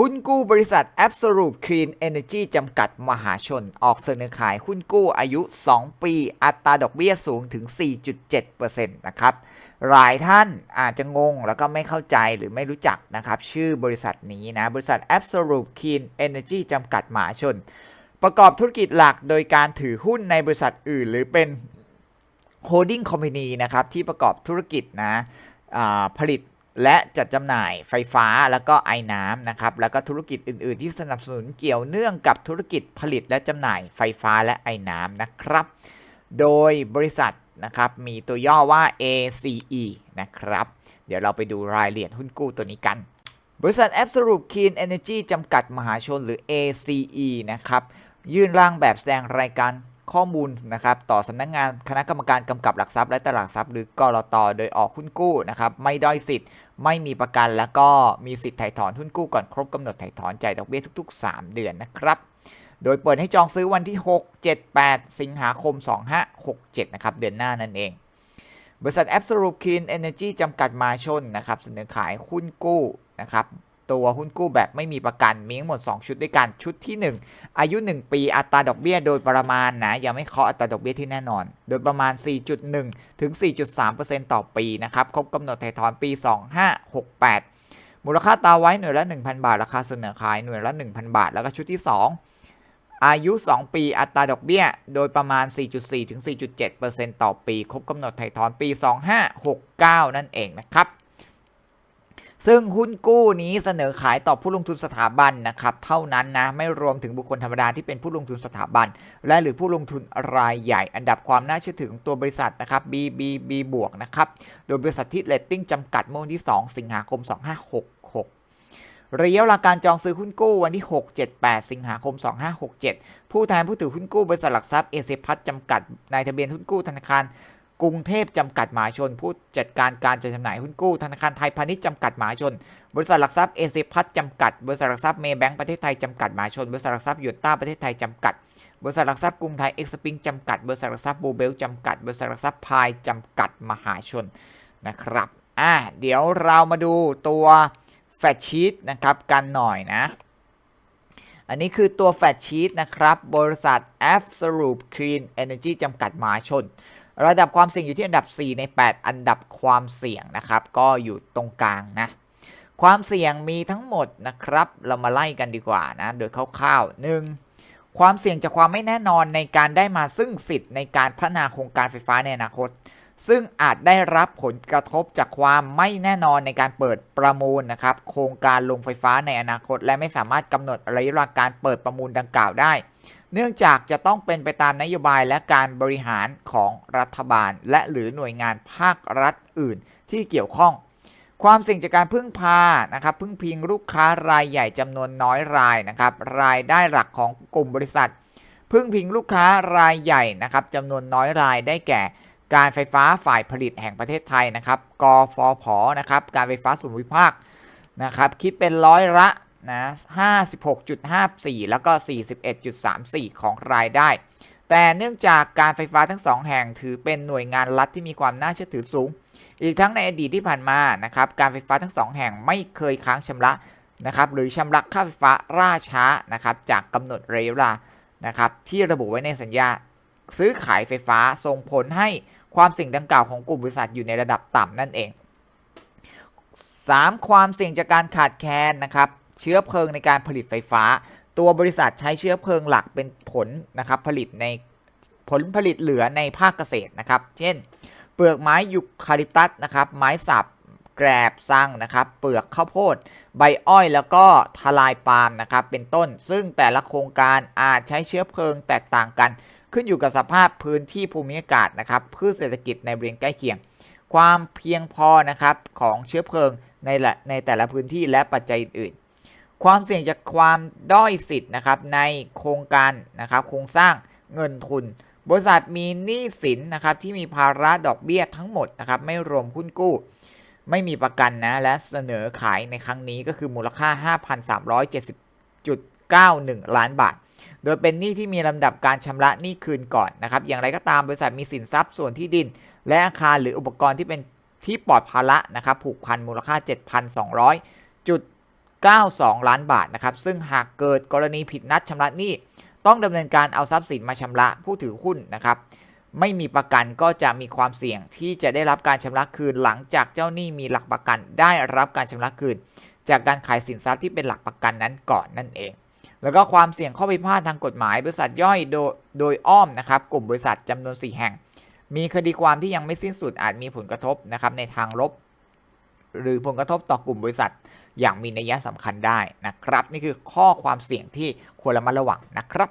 หุ้นกู้บริษัท Absolute Clean Energy จำกัดมหาชน ออกเสนอขายหุ้นกู้อายุ 2 ปี อัตราดอกเบี้ยสูงถึง 4.7%นะครับ หลายท่านอาจจะงงแล้วก็ไม่เข้าใจหรือไม่รู้จักนะครับ ชื่อบริษัทนี้นะ บริษัท Absolute Clean Energy จำกัดมหาชน ประกอบธุรกิจหลักโดยการถือหุ้นในบริษัทอื่น หรือเป็น holding company นะครับที่ประกอบธุรกิจนะผลิต และจัดจำหน่ายไฟฟ้าแล้วก็ไอ้น้ำนะครับแล้วก็ธุรกิจอื่น ๆ ที่สนับสนุนเกี่ยวเนื่องกับธุรกิจผลิตและจำหน่ายไฟฟ้าและไอ้น้ำนะครับ โดยบริษัทนะครับมีตัวย่อว่า ACE นะครับ เดี๋ยวเราไปดูรายละเอียดหุ้นกู้ตัวนี้กัน บริษัท Absolute Clean Energy จำกัดมหาชนหรือ ACE นะครับยื่นร่างแบบแสดงรายการข้อมูลนะครับต่อสำนักงงานคณะกรรมการกำกับหลักทรัพย์และตลาดหลักทรัพย์หรือกรอตโดยออกหุ้นกู้นะครับไม่ด้อยสิทธิ์ ไม่มีประกันแล้วก็มีสิทธิ์ถ่ายถอนหุ้นกู้ก่อนครบกำหนดถ่ายถอนจ่ายดอกเบี้ยทุก ๆ 3 เดือนนะครับ โดยเปิดให้จองซื้อวันที่ 6 7 8 สิงหาคม 2567 นะครับ เดือนหน้านั่นเอง บริษัทแอปสรุปคินเอเนจีจำกัดมาชนนะครับ เสนอขายหุ้นกู้นะครับ ตัวหุ้นกู้แบบไม่มีประกัน มีทั้งหมด 2 ชุดด้วยกัน ชุดที่ 1 อายุ 1 ปีอัตราดอกเบี้ยโดยประมาณนะยังไม่เคาะอัตราดอกเบี้ยที่แน่นอน โดยประมาณ 4.1 ถึง 4.3%ต่อปีนะครับครบกำหนดถ่ายถอนปี 2568 มูลค่าตาไว้หน่วยละ 1,000 บาท ราคาเสนอขายหน่วยละ 1,000 บาท แล้วก็ชุดที่ 2 อายุ 2 ปีอัตราดอกเบี้ย โดยประมาณ 4.4 ถึง 4.7%ต่อปี ครบกำหนดถ่ายถอนปี 2569 นั่นเองนะครับ ซึ่งหุ้นกู้นี้เสนอขายต่อผู้ลงทุนสถาบันนะครับเท่านั้นนะไม่รวมถึงบุคคลธรรมดาที่เป็นผู้ลงทุนสถาบัน และหรือผู้ลงทุนรายใหญ่ อันดับความน่าเชื่อถือของตัวบริษัทนะครับ BBB บวกนะครับโดยบริษัทที่เรตติ้งจำกัดเมื่อวันที่ 2 สิงหาคม 2566 ระยะเวลาการจองซื้อหุ้นกู้วันที่ 6 7 8 สิงหาคม 2567 ผู้แทนผู้ถือหุ้นกู้บริษัทหลักทรัพย์เอเซพัทจำกัดนายทะเบียนหุ้นกู้ธนาคาร กรุงเทพจำกัดหมหาชน ผู้จัดการการจัดจำหน่ายหุ้นกู้ธนาคารไทยพาณิชย์จำกัดหมหาชน บริษัทหลักทรัพย์เอเซพัทจำกัด บริษัทหลักทรัพย์เมย์แบงก์ประเทศไทยจำกัดหมหาชน บริษัทหลักทรัพย์ยูต้าประเทศไทยจำกัด บริษัทหลักทรัพย์กรุงไทยเอ็กซ์ปิงจำกัด บริษัทหลักทรัพย์บูเบลจำกัด บริษัทหลักทรัพย์พายจำกัดมหาชนนะครับ อะเดี๋ยวเรามาดูตัวแฟชชีตนะครับกันหน่อยนะ อันนี้คือตัวแฟชชีตนะครับ บริษัท Absolute Clean Energy จำกัดมหาชน ระดับความเสี่ยงอยู่ที่อันดับ 4 ใน 8 อันดับความเสี่ยงนะครับ ก็อยู่ตรงกลางนะความเสี่ยงมีทั้งหมดนะครับ เรามาไล่กันดีกว่านะโดยคร่าวๆ 1. ความเสี่ยงจากความไม่แน่นอนในการได้มาซึ่งสิทธิ์ในการพัฒนาโครงการไฟฟ้าในอนาคต ซึ่งอาจได้รับผลกระทบจากความไม่แน่นอนในการเปิดประมูลนะครับ โครงการลงไฟฟ้าในอนาคต และไม่สามารถกำหนดระยะเวลาการเปิดประมูลดังกล่าวได้ เนื่องจากจะต้องเป็นไปตามนโยบายและการบริหารของรัฐบาล และหรือหน่วยงานภาครัฐอื่นที่เกี่ยวข้อง ความเสี่ยงจากการพึ่งพานะครับพึ่งพิงลูกค้ารายใหญ่จำนวนน้อยรายนะครับรายได้หลักของกลุ่มบริษัท พึ่งพิงลูกค้ารายใหญ่นะครับจำนวนน้อยรายได้แก่การไฟฟ้าฝ่ายผลิตแห่งประเทศไทยนะครับ กฟผ นะครับ การไฟฟ้าส่วนภูมิภาค นะครับ คิดเป็นร้อยละ นะ56.54 แล้วก็ 41.34 ของรายได้ แต่เนื่องจากการไฟฟ้าทั้งสองแห่งถือเป็นหน่วยงานรัฐที่มีความน่าเชื่อถือสูง อีกทั้งในอดีตที่ผ่านมานะครับการไฟฟ้าทั้งสองแห่งไม่เคยค้างชำระนะครับหรือชำระค่าไฟฟ้าล่าช้านะครับจากกำหนดระยะเวลานะครับที่ระบุไว้ในสัญญาซื้อขายไฟฟ้าส่งผลให้ความเสี่ยงดังกล่าวของกลุ่มบริษัทอยู่ในระดับต่ำนั่นเอง 3. ความเสี่ยงจากการขาดแคลนนะครับ เชื้อเพลิงในการผลิตไฟฟ้า ตัวบริษัทใช้เชื้อเพลิงหลักเป็นผลนะครับผลิตในผลผลิตเหลือในภาคเกษตรนะครับ เช่น เปลือกไม้ยูคาลิปตัสนะครับ ไม้สับแกรบซังนะครับ เปลือกข้าวโพด ใบอ้อยแล้วก็ทลายปาล์มนะครับ เป็นต้น ซึ่งแต่ละโครงการอาจใช้เชื้อเพลิงแตกต่างกัน ขึ้นอยู่กับสภาพพื้นที่ภูมิอากาศนะครับพืชเศรษฐกิจในบริเวณใกล้เคียง ความเพียงพอนะครับของเชื้อเพลิงในในแต่ละพื้นที่และปัจจัยอื่น ความเสี่ยงจากความด้อยสิทธิ์นะครับในโครงการนะครับโครงสร้างเงินทุน บริษัทมีหนี้สินนะครับที่มีภาระดอกเบี้ยทั้งหมดนะครับไม่รวมหุ้นกู้ ไม่มีประกันนะและเสนอขายในครั้งนี้ก็คือมูลค่า 5,370.91 ล้านบาท โดยเป็นหนี้ที่มีลำดับการชำระหนี้คืนก่อนนะครับอย่างไรก็ตามบริษัทมีสินทรัพย์ส่วนที่ดิน และอาคารหรืออุปกรณ์ที่เป็นที่ปลอดภาระนะครับผูกพันมูลค่า 7,200.91 92 ล้านบาทนะครับซึ่งหากเกิดกรณีผิดนัดชำระหนี้ต้องดำเนินการเอาทรัพย์สินมาชำระผู้ถือหุ้นนะครับไม่มีประกันก็จะมีความเสี่ยงที่จะได้รับการชำระคืนหลังจากเจ้าหนี้มีหลักประกัน ได้รับการชำระคืน จากการขายสินทรัพย์ที่เป็นหลักประกันนั้นก่อนนั่นเอง แล้วก็ความเสี่ยงข้อพิพาททางกฎหมายบริษัทย่อยโดยโดยอ้อมนะครับกลุ่มบริษัทจำนวน 4 แห่ง มีคดีความที่ยังไม่สิ้นสุดอาจมีผลกระทบนะครับในทางลบ หรือผลกระทบต่อกลุ่มบริษัท อย่างมีนัยสำคัญได้นะครับ นี่คือข้อความเสี่ยงที่ควรระมัดระวังนะครับ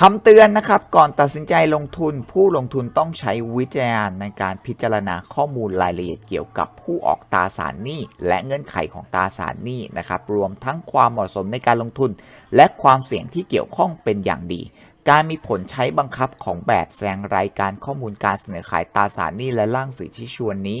คำเตือนนะครับ ก่อนตัดสินใจลงทุนผู้ลงทุนต้องใช้วิจารณญาณในการพิจารณาข้อมูลรายละเอียดเกี่ยวกับผู้ออกตราสารหนี้ และเงื่อนไขของตราสารหนี้นะครับ รวมทั้งความเหมาะสมในการลงทุน และความเสี่ยงที่เกี่ยวข้องเป็นอย่างดี การมีผลใช้บังคับของแบบแสดงรายการข้อมูลการเสนอขายตราสารหนี้และร่างสื่อชี้ชวนนี้